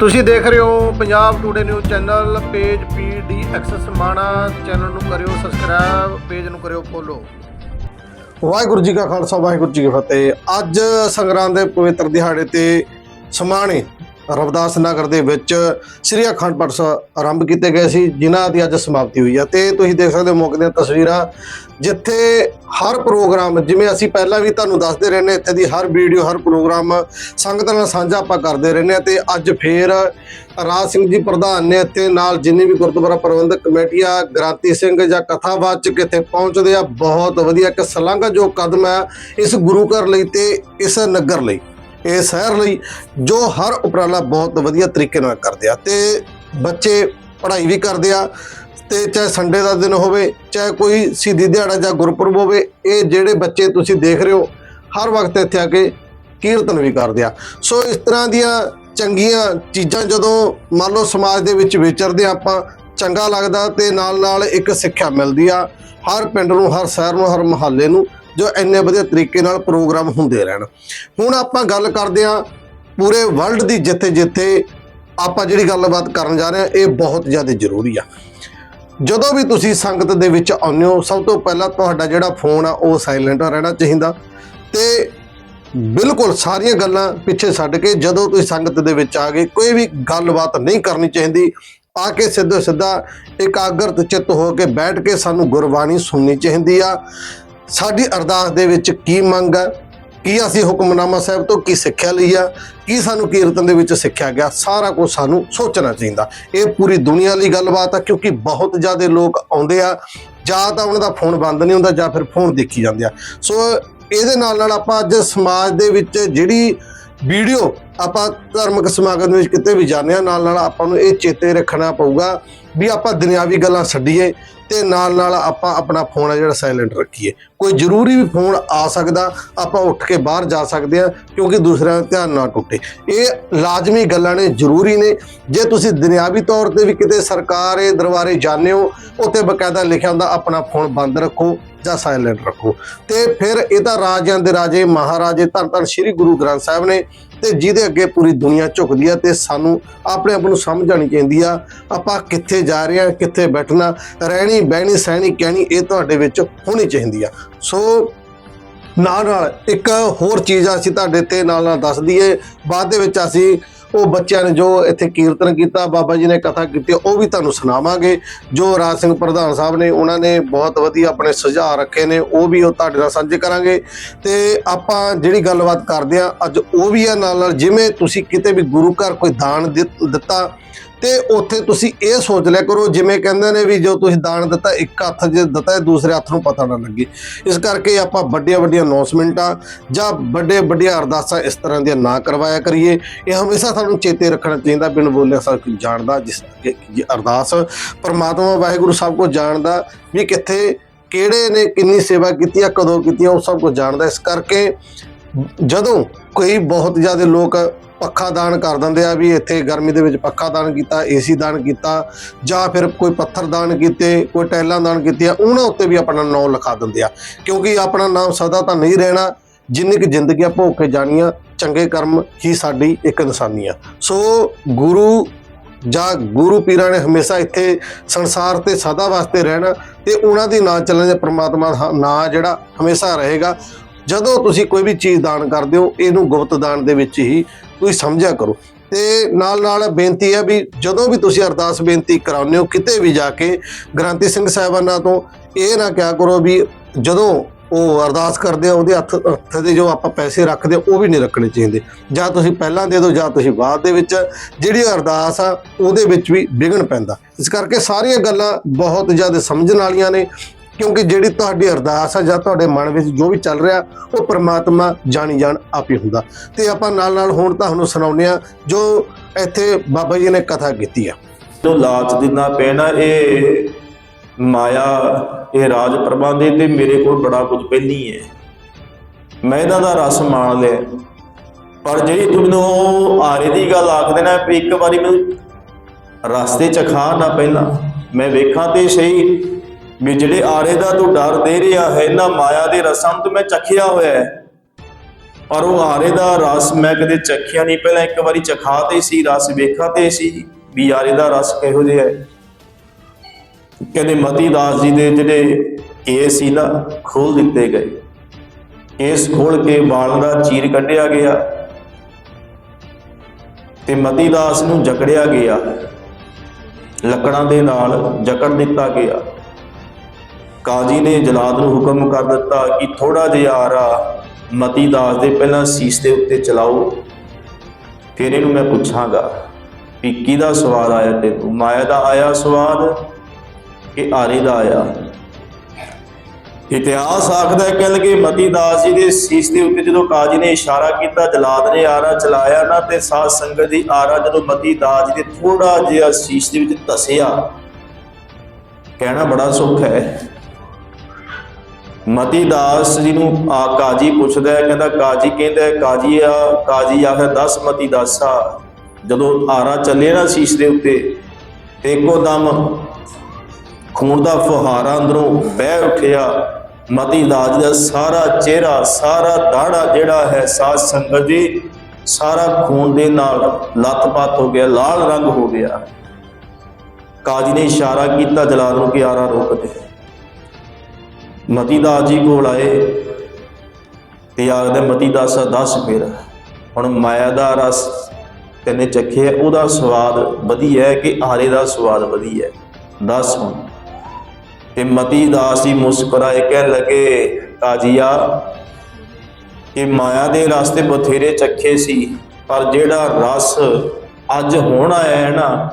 ਤੁਸੀਂ ਦੇਖ ਰਹੇ ਹੋ Punjab today news channel page ਪੀਡੀ ਐਕਸੈਸ ਮਾਣਾ ਚੈਨਲ ਨੂੰ ਕਰਿਓ ਸਬਸਕ੍ਰਾਈਬ ਪੇਜ ਨੂੰ ਕਰਿਓ ਫੋਲੋ ਵਾਹਿਗੁਰੂ ਜੀ ਕਾ ਖਾਲਸਾ, ਵਾਹਿਗੁਰੂ ਜੀ ਕੀ ਫਤਿਹ। ਅੱਜ ਸੰਗਰਾਮ ਦੇ ਪਵਿੱਤਰ ਦਿਹਾੜੇ ਤੇ ਸਮਾਣੇ ਰਵਦਾਸ ਨਗਰ ਦੇ ਵਿੱਚ ਸ੍ਰੀ ਅਖੰਡ ਪਾਠ ਸਾਹਿਬ ਆਰੰਭ ਕੀਤੇ ਗਏ ਸੀ, ਜਿਨ੍ਹਾਂ ਦੀ ਅੱਜ ਸਮਾਪਤੀ ਹੋਈ ਹੈ ਤੇ ਤੁਸੀਂ ਦੇਖ ਸਕਦੇ ਹੋ ਮੌਕੇ ਦੀਆਂ ਤਸਵੀਰਾਂ, ਜਿੱਥੇ ਹਰ ਪ੍ਰੋਗਰਾਮ, ਜਿਵੇਂ ਅਸੀਂ ਪਹਿਲਾਂ ਵੀ ਤੁਹਾਨੂੰ ਦੱਸਦੇ ਰਹਿੰਦੇ ਇੱਥੇ ਦੀ ਹਰ ਵੀਡੀਓ, ਹਰ ਪ੍ਰੋਗਰਾਮ ਸੰਗਤ ਨਾਲ ਸਾਂਝਾ ਆਪਾਂ ਕਰਦੇ ਰਹਿੰਦੇ ਹਾਂ। ਤੇ ਅੱਜ ਫੇਰ ਰਾਜ ਸਿੰਘ ਜੀ ਪ੍ਰਧਾਨ ਨੇ ਇੱਥੇ ਨਾਲ ਜਿੰਨੀ ਵੀ ਗੁਰਦੁਆਰਾ ਪ੍ਰਬੰਧਕ ਕਮੇਟੀ ਆ ਗ੍ਰਾਂਤੀ ਸਿੰਘ ਜਾਂ ਕਥਾਵਾਚਕ ਇੱਥੇ ਪਹੁੰਚਦੇ ਆ। ਬਹੁਤ ਵਧੀਆ ਇੱਕ ਸਲਾਘਾ ਜੋ ਕਦਮ ਹੈ ਇਸ ਗੁਰੂ ਘਰ ਲਈ ਤੇ ਇਸ ਨਗਰ ਲਈ। ਇਹ ਸ਼ਹਿਰ ਲਈ ਜੋ ਹਰ ਉਪਰਾਲਾ ਬਹੁਤ ਵਧੀਆ ਤਰੀਕੇ ਨਾਲ ਕਰਦੇ ਆ ਤੇ ਬੱਚੇ ਪੜ੍ਹਾਈ ਵੀ ਕਰਦੇ ਆ ਤੇ ਚਾਹੇ ਸੰਡੇ ਦਾ ਦਿਨ ਹੋਵੇ, ਚਾਹੇ ਕੋਈ ਸਿੱਧੀ ਦਿਹਾੜਾ ਜਾਂ ਗੁਰਪੁਰਬ ਹੋਵੇ, ਇਹ ਜਿਹੜੇ ਬੱਚੇ ਤੁਸੀਂ ਦੇਖ ਰਹੇ ਹੋ, ਹਰ ਵਕਤ ਇੱਥੇ ਆ ਕੇ ਕੀਰਤਨ ਵੀ ਕਰਦੇ ਆ। ਸੋ ਇਸ ਤਰ੍ਹਾਂ ਦੀਆਂ ਚੰਗੀਆਂ ਚੀਜ਼ਾਂ ਜਦੋਂ ਮੰਨ ਲਓ ਸਮਾਜ ਦੇ ਵਿੱਚ ਵਿਚਰਦੇ ਆ ਆਪਾਂ, ਚੰਗਾ ਲੱਗਦਾ ਤੇ ਨਾਲ ਨਾਲ ਇੱਕ ਸਿੱਖਿਆ ਮਿਲਦੀ ਆ, ਹਰ ਪਿੰਡ ਨੂੰ, ਹਰ ਸ਼ਹਿਰ ਨੂੰ, ਹਰ ਮਹੱਲੇ ਨੂੰ। ਜੋ ਇੰਨੇ ਵਧੀਆ ਤਰੀਕੇ ਨਾਲ ਪ੍ਰੋਗਰਾਮ ਹੁੰਦੇ ਰਹਿਣ। ਹੁਣ ਆਪਾਂ ਗੱਲ ਕਰਦੇ ਆ ਪੂਰੇ ਵਰਲਡ ਦੀ ਜਿੱਥੇ ਜਿੱਥੇ ਆਪਾਂ ਜਿਹੜੀ ਗੱਲਬਾਤ ਕਰਨ ਜਾ ਰਹੇ ਆ ਇਹ ਬਹੁਤ ਜ਼ਿਆਦਾ ਜ਼ਰੂਰੀ ਆ। ਜਦੋਂ ਵੀ ਤੁਸੀਂ ਸੰਗਤ ਦੇ ਵਿੱਚ ਆਉਂਦੇ ਹੋ, ਸਭ ਤੋਂ ਪਹਿਲਾਂ ਤੁਹਾਡਾ ਜਿਹੜਾ ਫੋਨ ਆ, ਉਹ ਸਾਇਲੈਂਟ ਰਹਿਣਾ ਚਾਹੀਦਾ। ਤੇ ਬਿਲਕੁਲ ਸਾਰੀਆਂ ਗੱਲਾਂ ਪਿੱਛੇ ਛੱਡ ਕੇ ਜਦੋਂ ਤੁਸੀਂ ਸੰਗਤ ਦੇ ਵਿੱਚ ਆ ਗਏ, ਕੋਈ ਵੀ ਗੱਲਬਾਤ ਨਹੀਂ ਕਰਨੀ ਚਾਹੀਦੀ। ਆ ਕੇ ਸਿੱਧੋ ਸਿੱਧਾ ਇਕਾਗਰਤ ਚਿੱਤ ਹੋ ਕੇ ਬੈਠ ਕੇ ਸਾਨੂੰ ਗੁਰਬਾਣੀ ਸੁਣਨੀ ਚਾਹੀਦੀ ਆ। ਸਾਡੀ ਅਰਦਾਸ ਦੇ ਵਿੱਚ ਕੀ ਮੰਗ ਹੈ ਕੀ ਅਸੀਂ ਹੁਕਮਨਾਮਾ ਸਾਹਿਬ ਤੋਂ ਕੀ ਸਿੱਖਿਆ ਲਈ ਆ? ਕੀ ਸਾਨੂੰ ਕੀਰਤਨ ਦੇ ਵਿੱਚ ਸਿੱਖਿਆ ਗਿਆ? ਸਾਰਾ ਕੁਝ ਸਾਨੂੰ ਸੋਚਣਾ ਚਾਹੀਦਾ। ਇਹ ਪੂਰੀ ਦੁਨੀਆ ਲਈ ਗੱਲਬਾਤ ਆ, ਕਿਉਂਕਿ ਬਹੁਤ ਜ਼ਿਆਦਾ ਲੋਕ ਆਉਂਦੇ ਆ, ਜਾਂ ਤਾਂ ਉਹਨਾਂ ਦਾ ਫੋਨ ਬੰਦ ਨਹੀਂ ਹੁੰਦਾ, ਜਾਂ ਫਿਰ ਫੋਨ ਦੇਖੀ ਜਾਂਦੇ ਆ। ਸੋ ਇਹਦੇ ਨਾਲ ਨਾਲ ਆਪਾਂ ਅੱਜ ਸਮਾਜ ਦੇ ਵਿੱਚ ਜਿਹੜੀ ਵੀਡੀਓ ਆਪਾਂ ਧਾਰਮਿਕ ਸਮਾਗਮ ਵਿੱਚ ਕਿਤੇ ਵੀ ਜਾਂਦੇ ਆ ਨਾਲ ਨਾਲ ਆਪਾਂ ਨੂੰ ਇਹ ਚੇਤੇ ਰੱਖਣਾ ਪਊਗਾ ਵੀ ਆਪਾਂ ਦੁਨਿਆਵੀ ਗੱਲਾਂ ਛੱਡੀਏ ਤੇ ਨਾਲ ਨਾਲ ਆਪਾਂ ਆਪਣਾ ਫੋਨ ਆ ਜਿਹੜਾ ਸਾਇਲੈਂਟ ਰੱਖੀਏ। ਕੋਈ ਜ਼ਰੂਰੀ ਵੀ ਫੋਨ ਆ ਸਕਦਾ, ਆਪਾਂ ਉੱਠ ਕੇ ਬਾਹਰ ਜਾ ਸਕਦੇ ਆ ਕਿਉਂਕਿ ਦੂਸਰਿਆਂ ਦਾ ਧਿਆਨ ਨਾ ਟੁੱਟੇ। ਇਹ ਲਾਜ਼ਮੀ ਗੱਲਾਂ ਨੇ, ਜ਼ਰੂਰੀ ਨੇ। ਜੇ ਤੁਸੀਂ ਦੁਨਿਆਵੀ ਤੌਰ ਤੇ ਵੀ ਕਿਤੇ ਸਰਕਾਰੇ, ਦਰਬਾਰੇ ਜਾਂਦੇ ਹੋ, ਉੱਥੇ ਬਕਾਇਦਾ ਲਿਖਿਆ ਹੁੰਦਾ, ਆਪਣਾ ਫੋਨ ਬੰਦ ਰੱਖੋ। ਜਾਂ ਸਾਇਲੈਂਟ ਰੱਖੋ। ਤੇ ਫਿਰ ਇਹ ਤਾਂ ਰਾਜਿਆਂ ਦੇ ਰਾਜੇ, ਮਹਾਰਾਜੇ, ਧੰਨ ਧੰਨ ਸ੍ਰੀ ਗੁਰੂ ਗ੍ਰੰਥ ਸਾਹਿਬ ਨੇ ਤੇ ਜਿਹਦੇ ਅੱਗੇ ਪੂਰੀ ਦੁਨੀਆ ਝੁਕਦੀ ਆ ਤੇ ਸਾਨੂੰ ਆਪਣੇ ਆਪ ਨੂੰ ਸਮਝ ਆਣੀ ਚਾਹੀਦੀ ਆ, ਆਪਾਂ ਕਿੱਥੇ ਜਾ ਰਹੇ ਆ, ਕਿੱਥੇ ਬੈਠਣਾ, ਰਹਿਣੀ, ਬਹਿਣੀ, ਸਹਿਣੀ, ਕਹਿਣੀ, ਇਹ ਤੁਹਾਡੇ ਵਿੱਚ ਹੋਣੀ ਚਾਹੀਦੀ ਆ। ਸੋ ਨਾਲ ਨਾਲ ਇੱਕ ਹੋਰ ਚੀਜ਼ ਅਸੀਂ ਤੁਹਾਡੇ ਤੇ ਨਾਲ ਨਾਲ ਦੱਸ ਦਈਏ, ਬਾਅਦ ਦੇ ਵਿੱਚ ਅਸੀਂ ਉਹ ਬੱਚਿਆਂ ਨੇ ਜੋ ਇੱਥੇ ਕੀਰਤਨ ਕੀਤਾ, ਬਾਬਾ ਜੀ ਨੇ ਕਥਾ ਕੀਤੀ, ਉਹ ਵੀ ਤੁਹਾਨੂੰ ਸੁਣਾਵਾਂਗੇ। ਜੋ ਰਾਜ ਸਿੰਘ ਪ੍ਰਧਾਨ ਸਾਹਿਬ ਨੇ ਉਹਨਾਂ ਨੇ ਬਹੁਤ ਵਧੀਆ ਆਪਣੇ ਸੁਝਾਅ ਰੱਖੇ ਨੇ, ਉਹ ਵੀ ਉਹ ਤੁਹਾਡੇ ਨਾਲ ਸਾਂਝੇ ਕਰਾਂਗੇ। ਤੇ ਆਪਾਂ ਜਿਹੜੀ ਗੱਲਬਾਤ ਕਰਦੇ ਆ ਅੱਜ ਉਹ ਵੀ ਆ ਨਾਲ ਨਾਲ ਜਿਵੇਂ ਤੁਸੀਂ ਕਿਤੇ ਵੀ ਗੁਰੂ ਘਰ ਕੋਈ ਦਾਨ ਦਿੱਤਾ ਤੇ ਉੱਥੇ ਤੁਸੀਂ ਇਹ ਸੋਚ ਲਿਆ ਕਰੋ ਜਿਵੇਂ ਕਹਿੰਦੇ ਨੇ ਵੀ ਜੋ ਤੁਸੀਂ ਦਾਨ ਦਿੱਤਾ ਇੱਕ ਹੱਥ 'ਚ ਦਿੱਤਾ ਹੈ, ਦੂਸਰੇ ਹੱਥ ਨੂੰ ਪਤਾ ਨਾ ਲੱਗੇ। ਇਸ ਕਰਕੇ ਆਪਾਂ ਵੱਡੀਆਂ ਵੱਡੀਆਂ ਅਨਾਉਂਸਮੈਂਟਾਂ ਜਾਂ ਵੱਡੇ ਵੱਡੀਆਂ ਅਰਦਾਸਾਂ ਇਸ ਤਰ੍ਹਾਂ ਦੀਆਂ ਨਾ ਕਰਵਾਇਆ ਕਰੀਏ। ਇਹ ਹਮੇਸ਼ਾ ਸਾਨੂੰ ਚੇਤੇ ਰੱਖਣਾ ਚਾਹੀਦਾ ਬਿਨ ਬੋਲਿਆ ਸਭ ਕੁਝ ਜਾਣਦਾ ਜਿਸ ਕਿ- ਅਰਦਾਸ। ਪਰਮਾਤਮਾ ਵਾਹਿਗੁਰੂ ਸਭ ਕੁਝ ਜਾਣਦਾ ਵੀ ਕਿੱਥੇ ਕਿਹੜੇ ਨੇ ਕਿੰਨੀ ਸੇਵਾ ਕੀਤੀ ਆ ਕਦੋਂ ਕੀਤੀ ਆ ਉਹ ਸਭ ਕੁਝ ਜਾਣਦਾ। ਇਸ ਕਰਕੇ ਜਦੋਂ ਕੋਈ ਬਹੁਤ ਜ਼ਿਆਦਾ ਲੋਕ ਪੱਖਾ ਦਾਨ ਕਰ ਦਿੰਦੇ ਆ ਵੀ ਇੱਥੇ ਗਰਮੀ ਦੇ ਵਿੱਚ ਪੱਖਾ ਦਾਨ ਕੀਤਾ ਏਸੀ ਦਾਨ ਕੀਤਾ, ਜਾਂ ਫਿਰ ਕੋਈ ਪੱਥਰ ਦਾਨ ਕੀਤੇ, ਕੋਈ ਟੈਲਾਂ ਦਾਨ ਕੀਤੀਆਂ, ਉਹਨਾਂ ਉੱਤੇ ਵੀ ਆਪਣਾ ਨਾਮ ਲਿਖਾ ਦਿੰਦੇ ਆ। ਕਿਉਂਕਿ ਆਪਣਾ ਨਾਮ ਸਦਾ ਤਾਂ ਨਹੀਂ ਰਹਿਣਾ, ਜਿੰਨੀ ਕਿ ਜ਼ਿੰਦਗੀਆਂ ਭੋਗ ਕੇ ਜਾਣੀਆਂ, ਚੰਗੇ ਕਰਮ ਹੀ ਸਾਡੀ ਇੱਕ ਇਨਸਾਨੀ ਆ। ਸੋ ਗੁਰੂ ਜਾਂ ਗੁਰੂ ਪੀਰਾਂ ਨੇ ਹਮੇਸ਼ਾ ਇੱਥੇ ਸੰਸਾਰ ਤੇ ਸਦਾ ਵਾਸਤੇ ਰਹਿਣਾ ਤੇ ਉਹਨਾਂ ਦੀ ਨਾਂ ਚੱਲਣ ਦੇ ਪ੍ਰਮਾਤਮਾ ਦਾ ਨਾਂ ਜਿਹੜਾ ਹਮੇਸ਼ਾ ਰਹੇਗਾ। ਜਦੋਂ ਤੁਸੀਂ ਕੋਈ ਵੀ ਚੀਜ਼ ਦਾਨ ਕਰਦੇ ਹੋ, ਇਹਨੂੰ ਗੁਪਤ ਦਾਨ ਦੇ ਵਿੱਚ ਹੀ ਤੁਸੀਂ ਸਮਝਿਆ ਕਰੋ। ਤੇ ਨਾਲ ਨਾਲ ਬੇਨਤੀ ਹੈ ਵੀ ਜਦੋਂ ਵੀ ਤੁਸੀਂ ਅਰਦਾਸ ਬੇਨਤੀ ਕਰਾਉਂਦੇ ਹੋ, ਕਿਤੇ ਵੀ ਜਾ ਕੇ ਗ੍ਰੰਥੀ ਸਿੰਘ ਸਾਹਿਬਾਨਾਂ ਤੋਂ ਇਹ ਨਾ ਕਿਹਾ ਕਰੋ ਵੀ ਜਦੋਂ ਉਹ ਅਰਦਾਸ ਕਰਦੇ ਆ, ਉਹਦੇ ਹੱਥ ਹੱਥ ਦੇ ਜੋ ਆਪਾਂ ਪੈਸੇ ਰੱਖਦੇ ਆ, ਉਹ ਵੀ ਨਹੀਂ ਰੱਖਣੇ ਚਾਹੀਦੇ। ਜਾਂ ਤੁਸੀਂ ਪਹਿਲਾਂ ਦੇ ਦਿਓ, ਜਾਂ ਤੁਸੀਂ ਬਾਅਦ ਦੇ ਵਿੱਚ ਜਿਹੜੀ ਅਰਦਾਸ ਆ, ਉਹਦੇ ਵਿੱਚ ਵੀ ਵਿਘਨ ਪੈਂਦਾ। ਇਸ ਕਰਕੇ ਸਾਰੀਆਂ ਗੱਲਾਂ ਬਹੁਤ ਜ਼ਿਆਦਾ ਸਮਝਣ ਵਾਲੀਆਂ ਨੇ। ਕਿਉਂਕਿ ਜਿਹੜੀ ਤੁਹਾਡੀ ਅਰਦਾਸ ਆ ਜਾਂ ਤੁਹਾਡੇ ਮਨ ਵਿੱਚ ਜੋ ਵੀ ਚੱਲ ਰਿਹਾ, ਉਹ ਪ੍ਰਮਾਤਮਾ ਜਾਣੀ ਜਾਣ ਆਪੇ ਹੁੰਦਾ। ਤੇ ਆਪਾਂ ਨਾਲ ਨਾਲ ਹੁਣ ਤੁਹਾਨੂੰ ਸੁਣਾਉਂਦੇ ਆ ਜੋ ਇੱਥੇ ਬਾਬਾ ਜੀ ਨੇ ਕਥਾ ਕੀਤੀ ਆ। ਜੋ ਲਾਚ ਦਿਨਾ ਪੈਣਾ ਇਹ ਮਾਇਆ ਇਹ ਰਾਜ ਪ੍ਰਬੰਧੇ ਤੇ ਮੇਰੇ ਕੋਲ ਬੜਾ ਕੁਝ ਪਹਿਲੀ ਹੈ ਮੈਂ ਇਹਨਾਂ ਦਾ ਰਸ ਮਾਣ ਲਿਆ। ਪਰ ਜਿਹੜੀ ਤੁਹਾਨੂੰ ਆਰੇ ਦੀ ਗੱਲ ਆਖਦੇ ਨਾ ਵੀ ਇੱਕ ਵਾਰੀ ਮੈਨੂੰ ਰਸਤੇ ਚ ਖਾ ਨਾ ਪਹਿਲਾਂ, ਮੈਂ ਵੇਖਾਂ ਤੇ ਸਹੀ ਵੀ ਜਿਹੜੇ ਆਰੇ ਦਾ ਤੂੰ ਡਰ ਦੇ ਰਿਹਾ ਹੈ ਨਾ ਮਾਇਆ ਦੇ ਰਸਾਂ ਨੂੰ ਤੇ ਮੈਂ ਚਖਿਆ ਹੋਇਆ ਹੈ। ਪਰ ਉਹ ਆਰੇ ਦਾ ਰਸ ਮੈਂ ਕਦੇ ਚਖਿਆ ਨਹੀਂ, ਪਹਿਲਾਂ ਇੱਕ ਵਾਰੀ ਚਖਾ ਤੇ ਸੀ, ਰਸ ਵੇਖਾ ਤੇ ਸੀ ਵੀ ਆਰੇ ਦਾ ਰਸ ਕਿਹੋ ਜਿਹਾ ਹੈ। ਕਹਿੰਦੇ ਮਤੀ ਦਾਸ ਜੀ ਦੇ ਜਿਹੜੇ ਕੇਸ ਸੀ ਨਾ ਖੋਲ ਦਿੱਤੇ ਗਏ। ਕੇਸ ਖੋਲ ਕੇ ਵਾਲ ਦਾ ਚੀਰ ਕੱਢਿਆ ਗਿਆ ਤੇ ਮਤੀ ਦਾਸ ਨੂੰ ਜਕੜਿਆ ਗਿਆ। ਲੱਕੜਾਂ ਦੇ ਨਾਲ ਜਕੜ ਦਿੱਤਾ ਗਿਆ। ਕਾਜੀ ਨੇ ਜਲਾਦ ਨੂੰ ਹੁਕਮ ਕਰ ਦਿੱਤਾ ਕਿ ਥੋੜਾ ਜਿਹਾ ਆਰਾ ਮਤੀ ਦਾਸ ਦੇ ਪਹਿਲਾਂ ਸੀਸ ਦੇ ਉੱਤੇ ਚਲਾਓ। ਫਿਰ ਇਹਨੂੰ ਮੈਂ ਪੁੱਛਾਂਗਾ ਵੀ ਕਿਹਦਾ ਸਵਾਦ ਆਇਆ ਤੇ ਤੂੰ? ਮਾਇਆ ਦਾ ਆਇਆ ਸਵਾਦ ਕਿ ਆਰੇ ਦਾ ਆਇਆ? ਇਤਿਹਾਸ ਆਖਦਾ ਹੈ ਕਿ ਲਗੇ ਮਤੀ ਦਾਸ ਜੀ ਦੇ ਸੀਸ ਦੇ ਉੱਤੇ ਜਦੋਂ ਕਾਜੀ ਨੇ ਇਸ਼ਾਰਾ ਕੀਤਾ, ਜਲਾਦ ਨੇ ਆਰਾ ਚਲਾਇਆ ਨਾ, ਤੇ ਸਾਧ ਸੰਗਤ ਦੀ ਆਰਾ ਜਦੋਂ ਮਤੀ ਦਾਸ ਜੀ ਦੇ ਥੋੜਾ ਜਿਹਾ ਸੀਸ ਦੇ ਵਿੱਚ ਧਸਿਆ, ਕਹਿਣਾ ਬੜਾ ਸੁੱਖ ਹੈ। ਮਤੀ ਦਾਸ ਜੀ ਨੂੰ, ਆ ਕਾਜੀ ਪੁੱਛਦਾ ਹੈ, ਕਹਿੰਦਾ ਕਾਜੀ ਕਹਿੰਦਾ ਕਾਜੀ ਆ, ਕਾਜੀ ਆਖਦਾ 10 ਮਤੀ ਦਾਸਾ। ਜਦੋਂ ਆਰਾ ਚੱਲੇ ਨਾ ਸੀਸ ਦੇ ਉੱਤੇ, ਤੇ ਇੱਕੋ ਦਮ ਖੂਨ ਦਾ ਫੁਹਾਰਾ ਅੰਦਰੋਂ ਬਹਿ ਉੱਠਿਆ। ਮਤੀ ਦਾਸ ਦਾ ਸਾਰਾ ਚਿਹਰਾ, ਸਾਰਾ ਦਾੜਾ ਜਿਹੜਾ ਹੈ, ਸਾਧ ਸੰਗਤ ਜੀ ਸਾਰਾ ਖੂਨ ਦੇ ਨਾਲ ਲੱਥਪੱਥ ਹੋ ਗਿਆ, ਲਾਲ ਰੰਗ ਹੋ ਗਿਆ। ਕਾਜੀ ਨੇ ਇਸ਼ਾਰਾ ਕੀਤਾ, ਜਲਾਲ ਨੂੰ ਕਿ ਆਰਾ ਰੋਕ ਦੇ ਮਤੀ ਦਾਸ ਜੀ ਕੋਲ ਆਏ ਤੇ ਆਖਦੇ ਮਤੀ ਦਾਸਾ ਦੱਸ ਫਿਰ ਹੁਣ ਮਾਇਆ ਦਾ ਰਸ ਤੈਨੇ ਚੱਖਿਆ, ਉਹਦਾ ਸਵਾਦ ਵਧੀਆ ਹੈ ਕਿ ਆਰੇ ਦਾ ਸਵਾਦ ਵਧੀਆ ਹੈ? ਦੱਸ ਹੁਣ। ਤੇ ਮਤੀ ਦਾਸ ਜੀ ਮੁਸਕਰਾਏ ਕਹਿ ਲਗੇ, ਕਾਜੀਆ, ਕਿ ਮਾਇਆ ਦੇ ਰਸਤੇ ਬਥੇਰੇ ਚੱਖੇ ਸੀ, ਪਰ ਜਿਹੜਾ ਰਸ ਅੱਜ ਹੁਣ ਆਇਆ ਹੈ ਨਾ,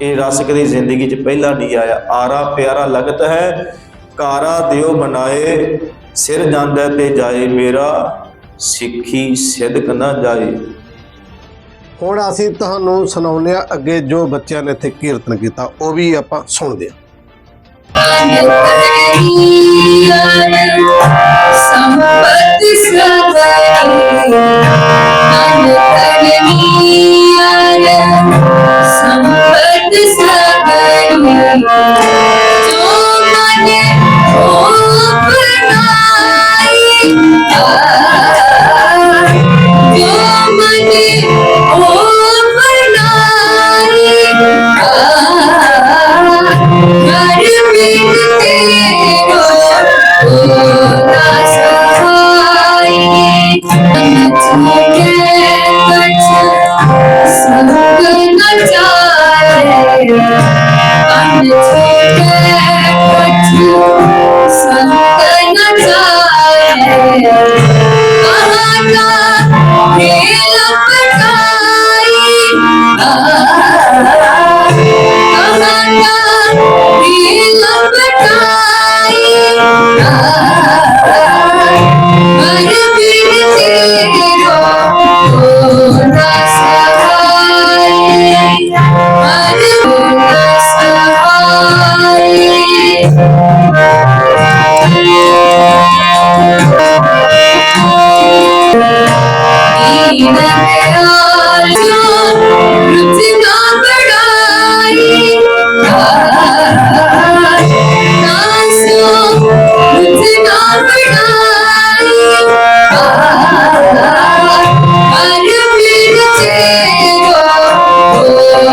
ਇਹ ਰਸ ਕਦੇ ਜ਼ਿੰਦਗੀ 'ਚ ਪਹਿਲਾਂ ਨਹੀਂ ਆਇਆ। ਆਰਾ ਪਿਆਰਾ ਲਗਤ ਹੈ ਕਾਰਾ ਦਿਓ ਬਣਾਏ ਸਿਰ ਜਾਂਦਾ ਤੇ ਜਾਏ ਮੇਰਾ ਸਿੱਖੀ ਸਿੱਧਕ ਨਾ ਜਾਏ। ਹੁਣ ਅਸੀਂ ਤੁਹਾਨੂੰ ਸੁਣਾਉਂਦੇ ਆ ਅੱਗੇ ਜੋ ਬੱਚਿਆਂ ਨੇ ਇੱਥੇ ਕੀਰਤਨ ਕੀਤਾ ਉਹ ਵੀ ਆਪਾਂ ਸੁਣਦੇ ਆ ਸੰਪਤ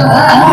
Ah, ah, ah.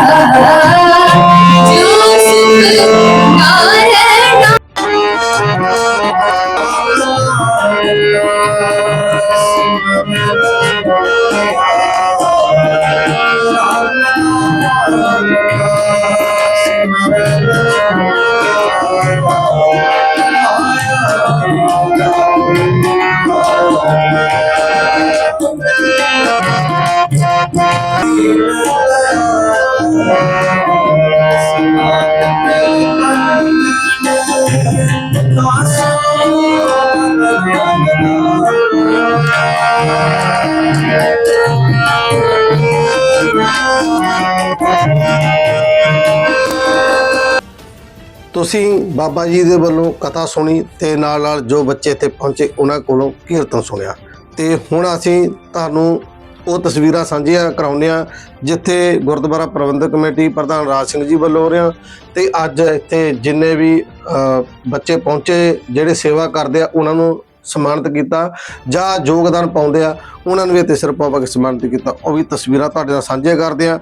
ਤੁਸੀਂ ਬਾਬਾ ਜੀ ਦੇ ਵੱਲੋਂ ਕਥਾ ਸੁਣੀ ਤੇ ਨਾਲ ਨਾਲ ਜੋ ਬੱਚੇ ਇੱਥੇ ਪਹੁੰਚੇ, ਉਹਨਾਂ ਕੋਲੋਂ ਕੀਰਤਨ ਸੁਣਿਆ। ਤੇ ਹੁਣ ਅਸੀਂ ਤੁਹਾਨੂੰ ਉਹ ਤਸਵੀਰਾਂ ਸਾਂਝੀਆਂ ਕਰਾਉਂਦੇ ਆ ਜਿੱਥੇ ਗੁਰਦੁਆਰਾ ਪ੍ਰਬੰਧਕ ਕਮੇਟੀ ਪ੍ਰਧਾਨ ਰਾਜ ਸਿੰਘ ਜੀ ਵੱਲੋਂ ਹੋ ਰਿਹਾ ਤੇ ਅੱਜ ਇੱਥੇ ਜਿੰਨੇ ਵੀ ਬੱਚੇ ਪਹੁੰਚੇ, ਜਿਹੜੇ ਸੇਵਾ ਕਰਦੇ ਆ, ਉਹਨਾਂ ਨੂੰ ਸਨਮਾਨਿਤ ਕੀਤਾ ਜਾਂ ਯੋਗਦਾਨ ਪਾਉਂਦੇ ਆ, ਉਹਨਾਂ ਨੂੰ ਵੀ ਇੱਥੇ ਸਿਰਪਾ ਪਾ ਕੇ ਸਨਮਾਨਿਤ ਕੀਤਾ। ਉਹ ਵੀ ਤਸਵੀਰਾਂ ਤੁਹਾਡੇ ਨਾਲ ਸਾਂਝੀਆਂ ਕਰਦੇ ਆ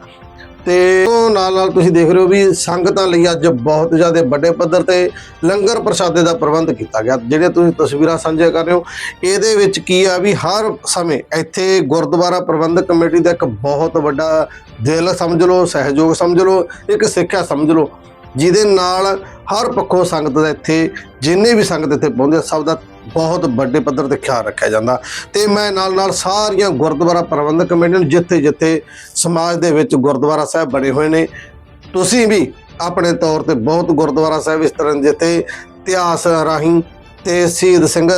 ਤੇ ਉਹ ਨਾਲ ਨਾਲ ਤੁਸੀਂ ਦੇਖ ਰਹੇ ਹੋ ਵੀ ਸੰਗਤਾਂ ਲਈ ਅੱਜ ਬਹੁਤ ਜ਼ਿਆਦਾ ਵੱਡੇ ਪੱਧਰ ਤੇ ਲੰਗਰ ਪ੍ਰਸ਼ਾਦੇ ਦਾ ਪ੍ਰਬੰਧ ਕੀਤਾ ਗਿਆ। ਜਿਹੜੇ ਤੁਸੀਂ ਤਸਵੀਰਾਂ ਸਾਂਝੀਆਂ ਕਰ ਰਹੇ ਹੋ, ਇਹਦੇ ਵਿੱਚ ਕੀ ਆ ਵੀ ਹਰ ਸਮੇਂ ਇੱਥੇ ਗੁਰਦੁਆਰਾ ਪ੍ਰਬੰਧਕ ਕਮੇਟੀ ਦਾ ਇੱਕ ਬਹੁਤ ਵੱਡਾ ਦਿਲ ਸਮਝ ਲਓ, ਸਹਿਯੋਗ ਸਮਝ ਲਓ, ਇੱਕ ਸਿੱਖਿਆ ਸਮਝ ਲਓ, ਜਿਹਦੇ ਨਾਲ ਹਰ ਪੱਖੋਂ ਸੰਗਤ ਦਾ ਇੱਥੇ, ਜਿੰਨੇ ਵੀ ਸੰਗਤ ਇੱਥੇ ਪਹੁੰਚਦੇ ਸਭ ਦਾ ਬਹੁਤ ਵੱਡੇ ਪੱਧਰ ਤੇ ਖਿਆਲ ਰੱਖਿਆ ਜਾਂਦਾ। ਤੇ ਮੈਂ ਨਾਲ ਨਾਲ ਸਾਰੀਆਂ ਗੁਰਦੁਆਰਾ ਪ੍ਰਬੰਧਕ ਕਮੇਟੀ ਨੂੰ ਜਿੱਥੇ ਜਿੱਥੇ ਸਮਾਜ ਦੇ ਵਿੱਚ ਗੁਰਦੁਆਰਾ ਸਾਹਿਬ ਬਣੇ ਹੋਏ ਨੇ, ਤੁਸੀਂ ਵੀ ਆਪਣੇ ਤੌਰ ਤੇ ਬਹੁਤ ਗੁਰਦੁਆਰਾ ਸਾਹਿਬ ਇਸ ਤਰ੍ਹਾਂ ਜਿੱਥੇ ਇਤਿਹਾਸ ਰਾਹੀਂ ਤੇ ਸ਼ਹੀਦ ਸਿੰਘ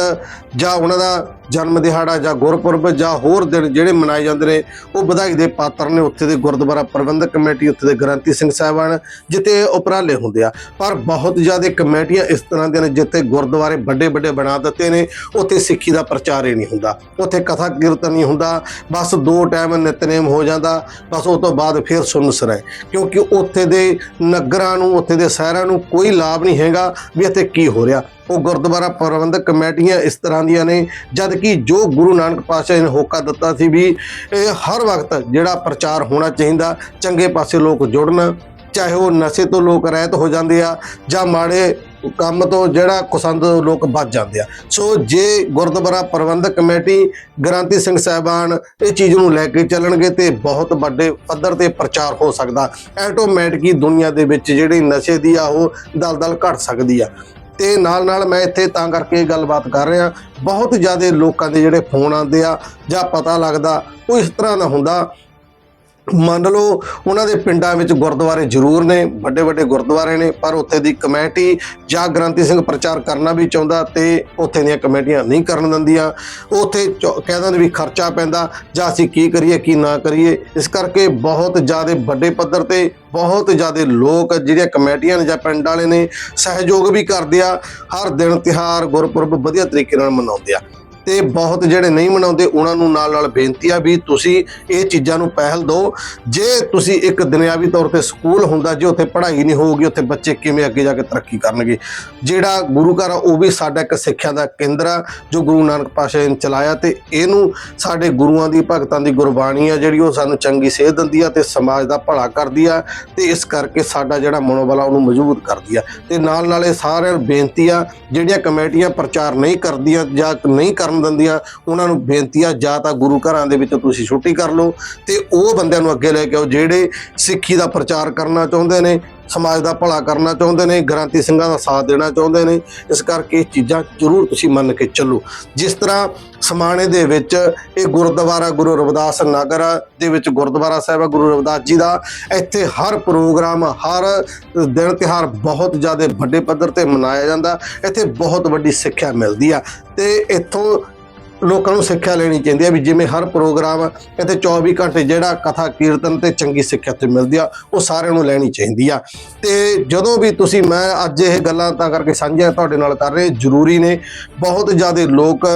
ਜਾਂ ਉਹਨਾਂ ਦਾ ਜਨਮ ਦਿਹਾੜਾ ਜਾਂ ਗੁਰਪੁਰਬ ਜਾਂ ਹੋਰ ਦਿਨ ਜਿਹੜੇ ਮਨਾਏ ਜਾਂਦੇ ਨੇ, ਉਹ ਵਧਾਈ ਦੇ ਪਾਤਰ ਨੇ ਉੱਥੇ ਦੇ ਗੁਰਦੁਆਰਾ ਪ੍ਰਬੰਧਕ ਕਮੇਟੀ, ਉੱਥੇ ਦੇ ਗ੍ਰੰਥੀ ਸਿੰਘ ਸਾਹਿਬਾਨ ਜਿੱਥੇ ਉਪਰਾਲੇ ਹੁੰਦੇ ਆ। ਪਰ ਬਹੁਤ ਜ਼ਿਆਦਾ ਕਮੇਟੀਆਂ ਇਸ ਤਰ੍ਹਾਂ ਦੀਆਂ ਨੇ ਜਿੱਥੇ ਗੁਰਦੁਆਰੇ ਵੱਡੇ ਵੱਡੇ ਬਣਾ ਦਿੱਤੇ ਨੇ, ਉੱਥੇ ਸਿੱਖੀ ਦਾ ਪ੍ਰਚਾਰ ਹੀ ਨਹੀਂ ਹੁੰਦਾ। ਉੱਥੇ ਕਥਾ ਕੀਰਤਨ ਨਹੀਂ ਹੁੰਦਾ, ਬਸ ਦੋ ਟਾਈਮ ਨਿਤਨੇਮ ਹੋ ਜਾਂਦਾ, ਬਸ ਉਹ ਤੋਂ ਬਾਅਦ ਫਿਰ ਸੁੰਨਸਰ ਹੈ ਕਿਉਂਕਿ ਉੱਥੇ ਦੇ ਨਗਰਾਂ ਨੂੰ, ਉੱਥੇ ਦੇ ਸ਼ਹਿਰਾਂ ਨੂੰ ਕੋਈ ਲਾਭ ਨਹੀਂ ਹੈਗਾ ਵੀ ਇੱਥੇ ਕੀ ਹੋ ਰਿਹਾ। ਉਹ ਗੁਰਦੁਆਰਾ ਪ੍ਰਬੰਧਕ ਕਮੇਟੀਆਂ ਇਸ ਤਰ੍ਹਾਂ ਦੀਆਂ ਨੇ ਜਦ ਕਿ ਜੋ ਗੁਰੂ ਨਾਨਕ ਪਾਤਸ਼ਾਹ ਨੇ ਹੋਕਾ ਦਿੱਤਾ ਸੀ ਵੀ ਇਹ ਹਰ ਵਕਤ ਜਿਹੜਾ ਪ੍ਰਚਾਰ ਹੋਣਾ ਚਾਹੀਦਾ, ਚੰਗੇ ਪਾਸੇ ਲੋਕ ਜੁੜਨ, ਚਾਹੇ ਉਹ ਨਸ਼ੇ ਤੋਂ ਲੋਕ ਰਹਿਤ ਹੋ ਜਾਂਦੇ ਆ, ਜਾਂ ਮਾੜੇ ਕੰਮ ਤੋਂ ਜਿਹੜਾ ਕੁਸੰਦ ਲੋਕ ਬਚ ਜਾਂਦੇ ਆ। ਸੋ ਜੇ ਗੁਰਦੁਆਰਾ ਪ੍ਰਬੰਧਕ ਕਮੇਟੀ ਗ੍ਰਾਂਤੀ ਸਿੰਘ ਸਾਹਿਬਾਨ ਇਹ ਚੀਜ਼ ਨੂੰ ਲੈ ਕੇ ਚੱਲਣਗੇ ਤੇ ਬਹੁਤ ਵੱਡੇ ਪੱਧਰ ਤੇ ਪ੍ਰਚਾਰ ਹੋ ਸਕਦਾ। ਆਟੋਮੈਟਿਕ ਹੀ ਦੁਨੀਆ ਦੇ ਵਿੱਚ ਜਿਹੜੀ ਨਸ਼ੇ ਦੀ ਆ, ਉਹ ਦਲਦਲ ਘਟ ਸਕਦੀ ਆ। ਤੇ ਨਾਲ ਨਾਲ ਮੈਂ ਇੱਥੇ ਤਾਂ ਕਰਕੇ ਗੱਲਬਾਤ ਕਰ ਰਿਹਾ, ਬਹੁਤ ਜ਼ਿਆਦਾ ਲੋਕਾਂ ਦੇ ਜਿਹੜੇ ਫੋਨ ਆਉਂਦੇ ਆ ਜਾਂ ਪਤਾ ਲੱਗਦਾ, ਉਹ ਇਸ ਤਰ੍ਹਾਂ ਦਾ ਹੁੰਦਾ ਮੰਨ ਲਓ ਉਹਨਾਂ ਦੇ ਪਿੰਡਾਂ ਵਿੱਚ ਗੁਰਦੁਆਰੇ ਜ਼ਰੂਰ ਨੇ, ਵੱਡੇ ਵੱਡੇ ਗੁਰਦੁਆਰੇ ਨੇ, ਪਰ ਉੱਥੇ ਦੀ ਕਮੇਟੀ ਜਾਂ ਗ੍ਰੰਥੀ ਸਿੰਘ ਪ੍ਰਚਾਰ ਕਰਨਾ ਵੀ ਚਾਹੁੰਦਾ ਤੇ ਉੱਥੇ ਦੀਆਂ ਕਮੇਟੀਆਂ ਨਹੀਂ ਕਰਨ ਦਿੰਦੀਆਂ। ਉੱਥੇ ਚੌ- ਕਹਿ ਦਿੰਦੇ ਵੀ ਖਰਚਾ ਪੈਂਦਾ, ਜਾਂ ਅਸੀਂ ਕੀ ਕਰੀਏ, ਕੀ ਨਾ ਕਰੀਏ। ਇਸ ਕਰਕੇ ਬਹੁਤ ਜ਼ਿਆਦਾ ਵੱਡੇ ਪੱਧਰ ਤੇ ਬਹੁਤ ਜ਼ਿਆਦਾ ਲੋਕ ਜਿਹੜੀਆਂ ਕਮੇਟੀਆਂ ਨੇ ਜਾਂ ਪਿੰਡ ਵਾਲੇ ਨੇ, ਸਹਿਯੋਗ ਵੀ ਕਰਦੇ ਆ, ਹਰ ਦਿਨ ਤਿਹਾਰ ਗੁਰਪੁਰਬ ਵਧੀਆ ਤਰੀਕੇ ਨਾਲ ਮਨਾਉਂਦੇ ਆ। ਤੇ ਬਹੁਤ ਜਿਹੜੇ ਨਹੀਂ ਮਨਾਉਂਦੇ, ਉਹਨਾਂ ਨੂੰ ਨਾਲ ਨਾਲ ਬੇਨਤੀ ਆ ਵੀ ਤੁਸੀਂ ਇਹ ਚੀਜ਼ਾਂ ਨੂੰ ਪਹਿਲ ਦਿਓ। ਜੇ ਤੁਸੀਂ ਇੱਕ ਦੁਨਿਆਵੀ ਤੌਰ ਤੇ ਸਕੂਲ ਹੁੰਦਾ, ਜੇ ਉੱਥੇ ਪੜ੍ਹਾਈ ਨਹੀਂ ਹੋਊਗੀ, ਉੱਥੇ ਬੱਚੇ ਕਿਵੇਂ ਅੱਗੇ ਜਾ ਕੇ ਤਰੱਕੀ ਕਰਨਗੇ? ਜਿਹੜਾ ਗੁਰੂ ਘਰ ਆ, ਉਹ ਵੀ ਸਾਡਾ ਇੱਕ ਸਿੱਖਿਆ ਦਾ ਕੇਂਦਰ ਆ, ਜੋ ਗੁਰੂ ਨਾਨਕ ਪਾਤਸ਼ਾਹ ਨੇ ਚਲਾਇਆ ਤੇ ਇਹਨੂੰ ਸਾਡੇ ਗੁਰੂਆਂ ਦੀ, ਭਗਤਾਂ ਦੀ ਗੁਰਬਾਣੀ ਆ, ਜਿਹੜੀ ਉਹ ਸਾਨੂੰ ਚੰਗੀ ਸੇਧ ਦਿੰਦੀ ਆ ਤੇ ਸਮਾਜ ਦਾ ਭਲਾ ਕਰਦੀ ਆ ਤੇ ਇਸ ਕਰਕੇ ਸਾਡਾ ਜਿਹੜਾ ਮਨੋਬਲ ਆ, ਉਹਨੂੰ ਮਜ਼ਬੂਤ ਕਰਦੀ ਆ। ਤੇ ਨਾਲ ਨਾਲ ਇਹ ਸਾਰਿਆਂ ਨੂੰ ਬੇਨਤੀ ਆ, ਜਿਹੜੀਆਂ ਕਮੇਟੀਆਂ ਪ੍ਰਚਾਰ ਨਹੀਂ ਕਰਦੀਆਂ ਜਾਂ ਨਹੀਂ ਕਰਨ ਦਿੰਦੀਆਂ, ਉਹਨਾਂ ਨੂੰ ਬੇਨਤੀ ਆ ਜਾਂ ਤਾਂ ਗੁਰੂ ਘਰਾਂ ਦੇ ਵਿੱਚ ਤੁਸੀਂ ਛੁੱਟੀ ਕਰ ਲਓ ਤੇ ਉਹ ਬੰਦਿਆਂ ਨੂੰ ਅੱਗੇ ਲੈ ਕੇ ਆਓ ਜਿਹੜੇ ਸਿੱਖੀ ਦਾ ਪ੍ਰਚਾਰ ਕਰਨਾ ਚਾਹੁੰਦੇ ਨੇ ਸਮਾਜ ਦਾ ਭਲਾ ਕਰਨਾ ਚਾਹੁੰਦੇ ਨੇ ਗ੍ਰਾਂਤੀ ਸਿੰਘਾਂ ਦਾ ਸਾਥ ਦੇਣਾ ਚਾਹੁੰਦੇ ਨੇ, ਇਸ ਕਰਕੇ ਇਹ ਚੀਜ਼ਾਂ ਜ਼ਰੂਰ ਤੁਸੀਂ ਮੰਨ ਕੇ ਚੱਲੋ। ਜਿਸ ਤਰ੍ਹਾਂ ਸਮਾਣੇ ਦੇ ਵਿੱਚ ਇਹ ਗੁਰਦੁਆਰਾ ਗੁਰੂ ਰਵਿਦਾਸ ਨਗਰ ਦੇ ਵਿੱਚ ਗੁਰਦੁਆਰਾ ਸਾਹਿਬ ਹੈ, ਗੁਰੂ ਰਵਿਦਾਸ ਜੀ ਦਾ, ਇੱਥੇ ਹਰ ਪ੍ਰੋਗਰਾਮ, ਹਰ ਦਿਨ ਤਿਹਾਰ ਬਹੁਤ ਜ਼ਿਆਦਾ ਵੱਡੇ ਪੱਧਰ ਤੇ ਮਨਾਇਆ ਜਾਂਦਾ। ਇੱਥੇ ਬਹੁਤ ਵੱਡੀ ਸਿੱਖਿਆ ਮਿਲਦੀ ਆ। ਤੇ ਇੱਥੋਂ ਲੋਕਾਂ ਨੂੰ ਸਿੱਖਿਆ ਲੈਣੀ ਚਾਹੀਦੀ ਹੈ ਵੀ ਜਿਵੇਂ ਹਰ ਪ੍ਰੋਗਰਾਮ ਇੱਥੇ 24 ਘੰਟੇ ਜਿਹੜਾ ਕਥਾ ਕੀਰਤਨ ਤੇ ਚੰਗੀ ਸਿੱਖਿਆ ਤੇ ਮਿਲਦੀ ਆ, ਉਹ ਸਾਰਿਆਂ ਨੂੰ ਲੈਣੀ ਚਾਹੀਦੀ ਆ। ਤੇ ਜਦੋਂ ਵੀ ਤੁਸੀਂ ਮੈਂ ਅੱਜ ਇਹ ਗੱਲਾਂ ਤਾਂ ਕਰਕੇ ਸਾਂਝੀਆਂ ਤੁਹਾਡੇ ਨਾਲ ਕਰ ਰਹੇ, ਜ਼ਰੂਰੀ ਨੇ, ਬਹੁਤ ਜ਼ਿਆਦਾ ਲੋਕ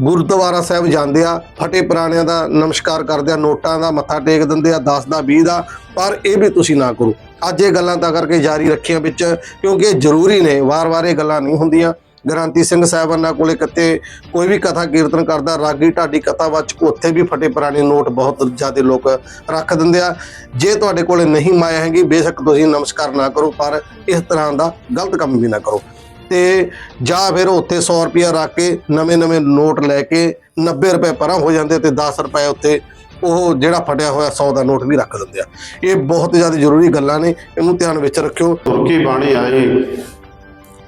ਗੁਰਦੁਆਰਾ ਸਾਹਿਬ ਜਾਂਦੇ ਆ, ਫਟੇ ਪੁਰਾਣਿਆਂ ਦਾ ਨਮਸਕਾਰ ਕਰਦੇ ਆ, ਨੋਟਾਂ ਦਾ ਮੱਥਾ ਟੇਕ ਦਿੰਦੇ ਆ 10 ਦਾ 20 ਦਾ, ਪਰ ਇਹ ਵੀ ਤੁਸੀਂ ਨਾ ਕਰੋ। ਅੱਜ ਇਹ ਗੱਲਾਂ ਤਾਂ ਕਰਕੇ ਜਾਰੀ ਰੱਖੀਆਂ ਵਿੱਚ, ਕਿਉਂਕਿ ਇਹ ਜ਼ਰੂਰੀ ਨੇ, ਵਾਰ-ਵਾਰ ਇਹ ਗੱਲਾਂ ਨਹੀਂ ਹੁੰਦੀਆਂ। ਗ੍ਰਾਂਤੀ ਸਿੰਘ ਸਾਹਿਬਾਨਾਂ ਕੋਲੇ ਕਿਤੇ ਕੋਈ ਵੀ ਕਥਾ ਕੀਰਤਨ ਕਰਦਾ, ਰਾਗੀ ਢਾਡੀ ਕਥਾ ਵਿੱਚ ਉੱਥੇ ਵੀ ਫਟੇ ਪੁਰਾਣੇ ਨੋਟ ਬਹੁਤ ਜ਼ਿਆਦਾ ਲੋਕ ਰੱਖ ਦਿੰਦੇ ਆ। ਜੇ ਤੁਹਾਡੇ ਕੋਲੇ ਨਹੀਂ ਮਾਇਆ ਹੈਗੀ, ਬੇਸ਼ੱਕ ਤੁਸੀਂ ਨਮਸਕਾਰ ਨਾ ਕਰੋ, ਪਰ ਇਸ ਤਰ੍ਹਾਂ ਦਾ ਗਲਤ ਕੰਮ ਵੀ ਨਾ ਕਰੋ। ਤੇ ਜਾਂ ਫਿਰ ਉੱਥੇ 100 ਰੁਪਇਆ ਰੱਖ ਕੇ ਨਵੇਂ-ਨਵੇਂ ਨੋਟ ਲੈ ਕੇ 90 ਰੁਪਏ ਪਰਾਂ ਹੋ ਜਾਂਦੇ ਤੇ 10 ਰੁਪਏ ਉੱਥੇ ਉਹ ਜਿਹੜਾ ਫਟਿਆ ਹੋਇਆ 100 ਦਾ ਨੋਟ ਵੀ ਰੱਖ ਦਿੰਦੇ ਆ। ਇਹ ਬਹੁਤ ਜ਼ਿਆਦਾ ਜ਼ਰੂਰੀ ਗੱਲਾਂ ਨੇ, ਇਹਨੂੰ ਧਿਆਨ ਵਿੱਚ ਰੱਖਿਓ। ਤੁਰ ਬਾਣੀ ਆਈ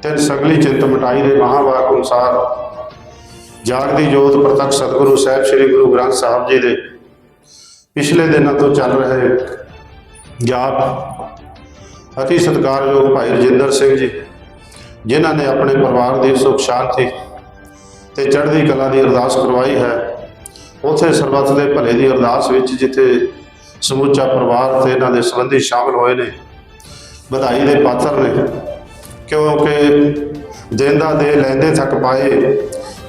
ਤਿੰਨ ਸਗਲੀ ਚਿੰਤ ਮਟਾਈ ਦੇ ਮਹਾਵਾਕ ਅਨੁਸਾਰ ਜਾਗਦੀ ਜੋਤ ਪ੍ਰਤੱਖ ਸਤਿਗੁਰੂ ਸਾਹਿਬ ਸ੍ਰੀ ਗੁਰੂ ਗ੍ਰੰਥ ਸਾਹਿਬ ਜੀ ਦੇ ਪਿਛਲੇ ਦਿਨਾਂ ਤੋਂ ਚੱਲ ਰਹੇ ਜਾਪ ਅਤੀ ਸਤਿਕਾਰਯੋਗ ਭਾਈ ਰਜਿੰਦਰ ਸਿੰਘ ਜੀ, ਜਿਨ੍ਹਾਂ ਨੇ ਆਪਣੇ ਪਰਿਵਾਰ ਦੀ ਸੁਖ ਸ਼ਾਂਤੀ ਤੇ ਚੜ੍ਹਦੀ ਕਲਾ ਦੀ ਅਰਦਾਸ ਕਰਵਾਈ ਹੈ, ਉਥੇ ਸਰਬੱਤ ਦੇ ਭਲੇ ਦੀ ਅਰਦਾਸ ਵਿੱਚ ਜਿੱਥੇ ਸਮੁੱਚਾ ਪਰਿਵਾਰ ਤੇ ਇਹਨਾਂ ਦੇ ਸੰਬੰਧੀ ਸ਼ਾਮਲ ਹੋਏ ਨੇ, ਵਧਾਈ ਦੇ ਪਾਤਰ ਨੇ। ਕਿਉਂਕਿ ਦੇਂਦਾ ਦੇ ਲੈਂਦੇ ਥੱਕ ਪਾਏ,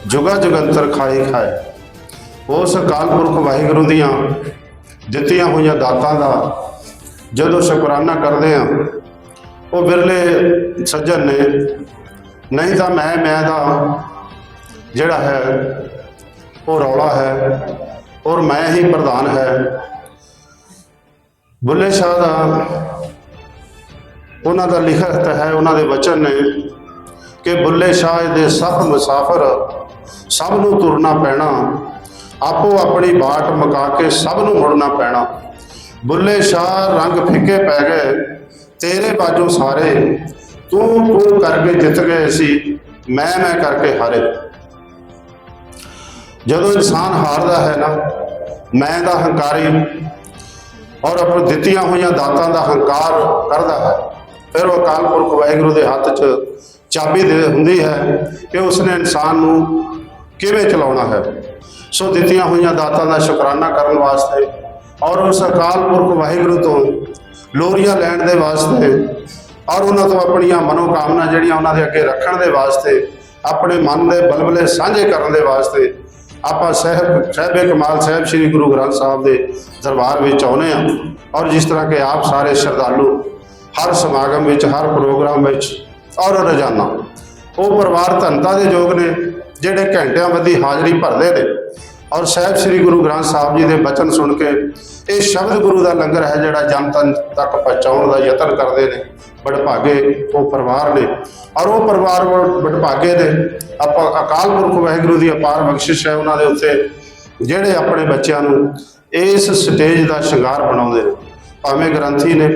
ਜੁਗਾ ਜੁਗੰਤਰ ਖਾਏ ਖਾਏ। ਉਸ ਅਕਾਲ ਪੁਰਖ ਵਾਹਿਗੁਰੂ ਦੀਆਂ ਦਿੱਤੀਆਂ ਹੋਈਆਂ ਦਾਤਾਂ ਦਾ ਜਦੋਂ ਸ਼ੁਕਰਾਨਾ ਕਰਦੇ ਆ ਉਹ ਬਿਰਲੇ ਸੱਜਣ ਨੇ, ਨਹੀਂ ਤਾਂ ਮੈਂ ਮੈਂ ਦਾ ਜਿਹੜਾ ਹੈ, ਉਹ ਰੌਲਾ ਹੈ, ਔਰ ਮੈਂ ਹੀ ਪ੍ਰਧਾਨ ਹੈ। ਬੁੱਲੇ ਸ਼ਾਹ ਦਾ ਉਹਨਾਂ ਦਾ ਲਿਖਤ ਹੈ, ਉਹਨਾਂ ਦੇ ਵਚਨ ਨੇ ਕਿ ਬੁੱਲੇ ਸ਼ਾਹ ਦੇ ਸਭ ਮੁਸਾਫਰ ਸਭ ਨੂੰ ਤੁਰਨਾ ਪੈਣਾ, ਆਪੋ ਆਪਣੀ ਬਾਟ ਮਕਾ ਕੇ ਸਭ ਨੂੰ ਮੁੜਨਾ ਪੈਣਾ। ਬੁੱਲੇ ਸ਼ਾਹ ਰੰਗ ਫਿੱਕੇ ਪੈ ਗਏ, ਤੇਰੇ ਬਾਜੋਂ ਸਾਰੇ, ਤੂੰ ਤੂੰ ਕਰਕੇ ਜਿੱਤ ਗਏ ਸੀ, ਮੈਂ ਮੈਂ ਕਰਕੇ ਹਾਰੇ। ਜਦੋਂ ਇਨਸਾਨ ਹਾਰਦਾ ਹੈ ਨਾ, ਮੈਂ ਦਾ ਹੰਕਾਰੀ ਔਰ ਆਪਣੀ ਦਿੱਤੀਆਂ ਹੋਈਆਂ ਦਾਤਾਂ ਦਾ ਹੰਕਾਰ ਕਰਦਾ ਹੈ। ਫਿਰ ਉਹ ਅਕਾਲ ਪੁਰਖ ਵਾਹਿਗੁਰੂ ਦੇ ਹੱਥ 'ਚ ਚਾਬੀ ਦੇ ਹੁੰਦੀ ਹੈ ਕਿ ਉਸਨੇ ਇਨਸਾਨ ਨੂੰ ਕਿਵੇਂ ਚਲਾਉਣਾ ਹੈ। ਸੋ ਦਿੱਤੀਆਂ ਹੋਈਆਂ ਦਾਤਾਂ ਦਾ ਸ਼ੁਕਰਾਨਾ ਕਰਨ ਵਾਸਤੇ ਔਰ ਉਸ ਅਕਾਲ ਪੁਰਖ ਵਾਹਿਗੁਰੂ ਤੋਂ ਲੋਰੀਆਂ ਲੈਣ ਦੇ ਵਾਸਤੇ ਔਰ ਉਹਨਾਂ ਤੋਂ ਆਪਣੀਆਂ ਮਨੋਕਾਮਨਾ ਜਿਹੜੀਆਂ ਉਹਨਾਂ ਦੇ ਅੱਗੇ ਰੱਖਣ ਦੇ ਵਾਸਤੇ, ਆਪਣੇ ਮਨ ਦੇ ਬਲਬਲੇ ਸਾਂਝੇ ਕਰਨ ਦੇ ਵਾਸਤੇ ਆਪਾਂ ਸਹਿਬ, ਸਹਿਬੇ ਕਮਾਲ ਸਾਹਿਬ ਸ੍ਰੀ ਗੁਰੂ ਗ੍ਰੰਥ ਸਾਹਿਬ ਦੇ ਦਰਬਾਰ ਵਿੱਚ ਆਉਨੇ ਆ ਔਰ ਜਿਸ ਤਰ੍ਹਾਂ ਕਿ ਆਪ ਸਾਰੇ ਸ਼ਰਧਾਲੂ ਹਰ ਸਮਾਗਮ ਵਿੱਚ, ਹਰ ਪ੍ਰੋਗਰਾਮ ਵਿੱਚ ਔਰ ਰੋਜ਼ਾਨਾ। ਉਹ ਪਰਿਵਾਰ ਧੰਤਾ ਦੇ ਯੋਗ ਨੇ, ਜਿਹੜੇ ਘੰਟਿਆਂ ਬੱਧੀ ਹਾਜ਼ਰੀ ਭਰਦੇ ਨੇ। ਔਰ ਸਾਹਿਬ ਸ੍ਰੀ ਗੁਰੂ ਗ੍ਰੰਥ ਸਾਹਿਬ ਜੀ ਦੇ ਬਚਨ ਸੁਣ ਕੇ ਇਹ ਸ਼ਬਦ ਗੁਰੂ ਦਾ ਲੰਗਰ ਹੈ ਜਿਹੜਾ ਜਨਤਨ ਤੱਕ ਪਹੁੰਚਾਉਣ ਦਾ ਯਤਨ ਕਰਦੇ ਨੇ। ਬੜਭਾਗੇ ਉਹ ਪਰਿਵਾਰ ਨੇ। ਔਰ ਉਹ ਪਰਿਵਾਰ ਬੜਭਾਗੇ ਨੇ। ਆਪਾਂ ਅਕਾਲ ਪੁਰਖ ਵਾਹਿਗੁਰੂ ਦੀ ਅਪਾਰ ਬਖਸ਼ਿਸ਼ ਹੈ ਉਹਨਾਂ ਦੇ ਉੱਤੇ। ਜਿਹੜੇ ਆਪਣੇ ਬੱਚਿਆਂ ਨੂੰ ਇਸ ਸਟੇਜ ਦਾ ਸ਼ਿੰਗਾਰ ਬਣਾਉਂਦੇ ਨੇ। ਭਾਵੇਂ ਗ੍ਰੰਥੀ ਨੇ,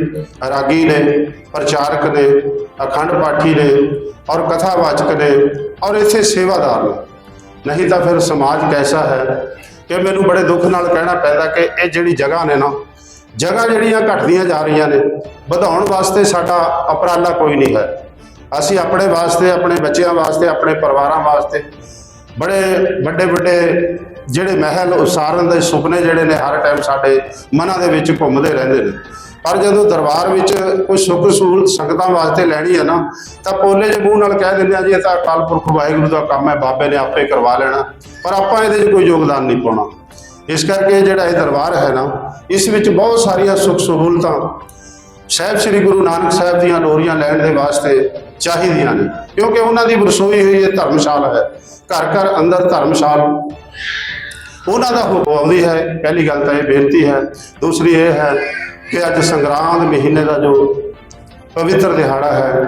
ਰਾਗੀ ਨੇ, ਪ੍ਰਚਾਰਕ ਨੇ, ਅਖੰਡ ਪਾਠੀ ਨੇ ਔਰ ਕਥਾਵਾਚਕ ਨੇ ਔਰ ਇੱਥੇ ਸੇਵਾਦਾਰ ਨੇ। ਨਹੀਂ ਤਾਂ ਫਿਰ ਸਮਾਜ ਕੈਸਾ ਹੈ ਕਿ ਮੈਨੂੰ ਬੜੇ ਦੁੱਖ ਨਾਲ ਕਹਿਣਾ ਪੈਂਦਾ ਕਿ ਇਹ ਜਿਹੜੀ ਜਗ੍ਹਾ ਨੇ ਨਾ, ਜਗ੍ਹਾ ਜਿਹੜੀਆਂ ਘਟਦੀਆਂ ਜਾ ਰਹੀਆਂ ਨੇ, ਵਧਾਉਣ ਵਾਸਤੇ ਸਾਡਾ ਉਪਰਾਲਾ ਕੋਈ ਨਹੀਂ ਹੈ। ਅਸੀਂ ਆਪਣੇ ਵਾਸਤੇ, ਆਪਣੇ ਬੱਚਿਆਂ ਵਾਸਤੇ, ਆਪਣੇ ਪਰਿਵਾਰਾਂ ਵਾਸਤੇ ਬੜੇ ਵੱਡੇ ਵੱਡੇ ਜਿਹੜੇ ਮਹਿਲ ਉਸਾਰਨ ਦੇ ਸੁਪਨੇ ਜਿਹੜੇ ਨੇ ਹਰ ਟਾਈਮ ਸਾਡੇ ਮਨਾਂ ਦੇ ਵਿੱਚ ਘੁੰਮਦੇ ਰਹਿੰਦੇ ਨੇ। ਪਰ ਜਦੋਂ ਦਰਬਾਰ ਵਿੱਚ ਕੋਈ ਸੁੱਖ ਸਹੂਲਤ ਸੰਗਤਾਂ ਵਾਸਤੇ ਲੈਣੀ ਹੈ ਨਾ, ਤਾਂ ਪੋਲੇ ਜਿਹੇ ਮੂੰਹ ਨਾਲ ਕਹਿ ਦਿੰਦੇ ਆ ਜੀ, ਇਹ ਤਾਂ ਅਕਾਲ ਪੁਰਖ ਵਾਹਿਗੁਰੂ ਦਾ ਕੰਮ ਹੈ, ਬਾਬੇ ਨੇ ਆਪੇ ਕਰਵਾ ਲੈਣਾ। ਪਰ ਆਪਾਂ ਇਹਦੇ 'ਚ ਕੋਈ ਯੋਗਦਾਨ ਨਹੀਂ ਪਾਉਣਾ। ਇਸ ਕਰਕੇ ਜਿਹੜਾ ਇਹ ਦਰਬਾਰ ਹੈ ਨਾ, ਇਸ ਵਿੱਚ ਬਹੁਤ ਸਾਰੀਆਂ ਸੁੱਖ ਸਹੂਲਤਾਂ ਸਾਹਿਬ ਸ੍ਰੀ ਗੁਰੂ ਨਾਨਕ ਸਾਹਿਬ ਦੀਆਂ ਡੋਰੀਆਂ ਲੈਣ ਦੇ ਵਾਸਤੇ ਚਾਹੀਦੀਆਂ ਨੇ, ਕਿਉਂਕਿ ਉਹਨਾਂ ਦੀ ਵਰਸੋਈ ਹੋਈ ਇਹ ਧਰਮਸ਼ਾਲਾ ਹੈ। ਘਰ ਘਰ ਅੰਦਰ ਧਰਮਸ਼ਾਲ। ਉਹਨਾਂ ਦਾ ਹੁਕਮ ਹੈ, ਪਹਿਲੀ ਗੱਲ ਤਾਂ ਇਹ ਬੇਨਤੀ ਹੈ। ਦੂਸਰੀ ਇਹ ਹੈ ਕਿ ਅੱਜ ਸੰਗਰਾਂਦ ਮਹੀਨੇ ਦਾ ਜੋ ਪਵਿੱਤਰ ਦਿਹਾੜਾ ਹੈ,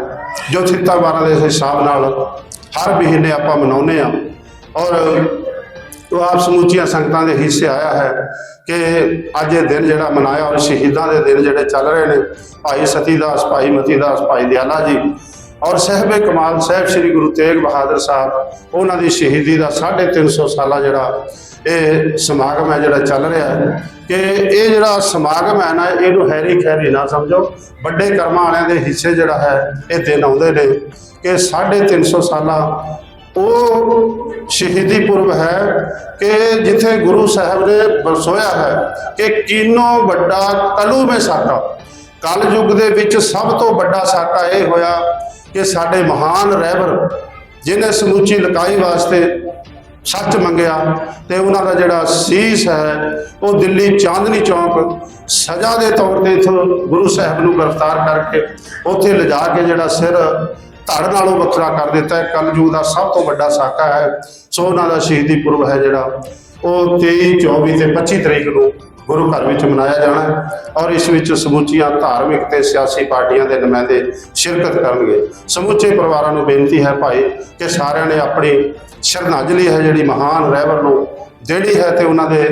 ਜੋ ਚਿੱਤਾ ਬਾਰਾਂ ਦੇ ਹਿਸਾਬ ਨਾਲ ਹਰ ਮਹੀਨੇ ਆਪਾਂ ਮਨਾਉਂਦੇ ਆ ਔਰ ਉਹ ਆਪ ਸਮੂਚੀਆਂ ਸੰਗਤਾਂ ਦੇ ਹਿੱਸੇ ਆਇਆ ਹੈ ਕਿ ਅੱਜ ਇਹ ਦਿਨ ਜਿਹੜਾ ਮਨਾਇਆ ਔਰ ਸ਼ਹੀਦਾਂ ਦੇ ਦਿਨ ਜਿਹੜੇ ਚੱਲ ਰਹੇ ਨੇ, ਭਾਈ ਸਤੀਦਾਸ, ਭਾਈ ਮਤੀਦਾਸ, ਭਾਈ ਦਿਆਲਾ ਜੀ ਔਰ ਸਹਿਬੇ ਕਮਾਲ ਸਾਹਿਬ ਸ੍ਰੀ ਗੁਰੂ ਤੇਗ ਬਹਾਦਰ ਸਾਹਿਬ, ਉਹਨਾਂ ਦੀ ਸ਼ਹੀਦੀ ਦਾ 350 ਸਾਲਾ ਜਿਹੜਾ ਇਹ ਸਮਾਗਮ ਹੈ, ਜਿਹੜਾ ਚੱਲ ਰਿਹਾ ਹੈ ਕਿ ਇਹ ਜਿਹੜਾ ਸਮਾਗਮ ਹੈ ਨਾ, ਇਹਨੂੰ ਹੈਰੀ ਖੈਰੀ ਨਾ ਸਮਝੋ, ਵੱਡੇ ਕਰਮਾਂ ਵਾਲਿਆਂ ਦੇ ਹਿੱਸੇ ਜਿਹੜਾ ਹੈ, ਇਹ ਦਿਨ ਆਉਂਦੇ ਨੇ ਕਿ 350 ਸਾਲਾ ਉਹ ਸ਼ਹੀਦੀ ਪੁਰਬ ਹੈ ਕਿ ਜਿੱਥੇ ਗੁਰੂ ਸਾਹਿਬ ਨੇ ਬਰਸੋਇਆ ਹੈ ਕਿ ਕੀਨੋ ਵੱਡਾ ਕਲੂ ਮੇ ਸਾਕਾ ਕਲ ਯੁੱਗ ਦੇ ਵਿੱਚ ਸਭ ਤੋਂ ਵੱਡਾ ਸਾਕਾ ਇਹ ਹੋਇਆ ਕਿ ਸਾਡੇ ਮਹਾਨ ਰਹਿਬਰ ਜਿਨੇ ਸਮੁੱਚੀ ਲਕਾਈ ਵਾਸਤੇ ਸੱਚ ਮੰਗਿਆ ਤੇ ਉਹਨਾਂ ਦਾ ਜਿਹੜਾ ਸੀਸ ਹੈ, ਉਹ ਦਿੱਲੀ ਚਾਂਦਨੀ ਚੌਂਕ ਸਜ਼ਾ ਦੇ ਤੌਰ ਤੇ ਇਥੋਂ ਗੁਰੂ ਸਾਹਿਬ ਨੂੰ ਗ੍ਰਿਫਤਾਰ ਕਰਕੇ ਉੱਥੇ ਲਿਜਾ ਕੇ ਜਿਹੜਾ ਸਿਰ ਧੜ ਨਾਲੋਂ ਵੱਖਰਾ ਕਰ ਦਿੱਤਾ ਹੈ। ਕਲਯੁਗ ਦਾ ਸਭ ਤੋਂ ਵੱਡਾ ਸਾਕਾ ਹੈ। ਸੋ ਉਹਨਾਂ ਦਾ ਸ਼ਹੀਦੀ ਪੁਰਬ ਹੈ ਜਿਹੜਾ, ਉਹ 23 24 ਤੇ 25 ਤਰੀਕ ਨੂੰ ਗੁਰੂ ਘਰ ਵਿੱਚ ਮਨਾਇਆ ਜਾਣਾ ਔਰ ਇਸ ਵਿੱਚ ਸਮੁੱਚੀਆਂ ਧਾਰਮਿਕ ਤੇ ਸਿਆਸੀ ਪਾਰਟੀਆਂ ਦੇ ਨੁਮਾਇੰਦੇ ਸ਼ਿਰਕਤ ਕਰਨਗੇ। ਸਮੁੱਚੇ ਪਰਿਵਾਰਾਂ ਨੂੰ ਬੇਨਤੀ ਹੈ ਭਾਈ ਕਿ ਸਾਰਿਆਂ ਨੇ ਆਪਣੀ ਸ਼ਰਧਾਂਜਲੀ ਹੈ ਜਿਹੜੀ ਮਹਾਨ ਰਹਿਬਰ ਨੂੰ ਜਿਹੜੀ ਹੈ ਤੇ ਉਹਨਾਂ ਦੇ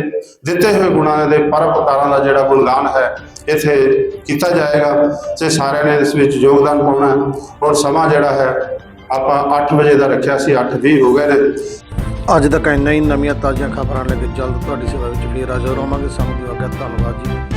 ਦਿੱਤੇ ਹੋਏ ਗੁਣਾਂ ਦੇ ਪਰਉਪਕਾਰਾਂ ਦਾ ਜਿਹੜਾ ਗੁਣਗਾਨ ਹੈ, ਇੱਥੇ ਕੀਤਾ ਜਾਏਗਾ ਤੇ ਸਾਰਿਆਂ ਨੇ ਇਸ ਵਿੱਚ ਯੋਗਦਾਨ ਪਾਉਣਾ ਔਰ ਸਮਾਂ ਜਿਹੜਾ ਹੈ, ਆਪਾਂ 8 ਵਜੇ ਦਾ ਰੱਖਿਆ ਸੀ 8:20 ਹੋ ਗਏ ਨੇ। ਅੱਜ ਤੱਕ ਇੰਨਾ ਹੀ ਨਵੀਆਂ ਤਾਜ਼ੀਆਂ ਖਬਰਾਂ ਲੈ ਕੇ ਜਲਦ ਤੁਹਾਡੀ ਸੇਵਾ ਵਿੱਚ ਫੇਰ ਹਾਜ਼ਰ ਹੋਵਾਂਗੇ ਸਾਨੂੰ ਦਿਓ ਆਗਿਆ ਧੰਨਵਾਦ ਜੀ।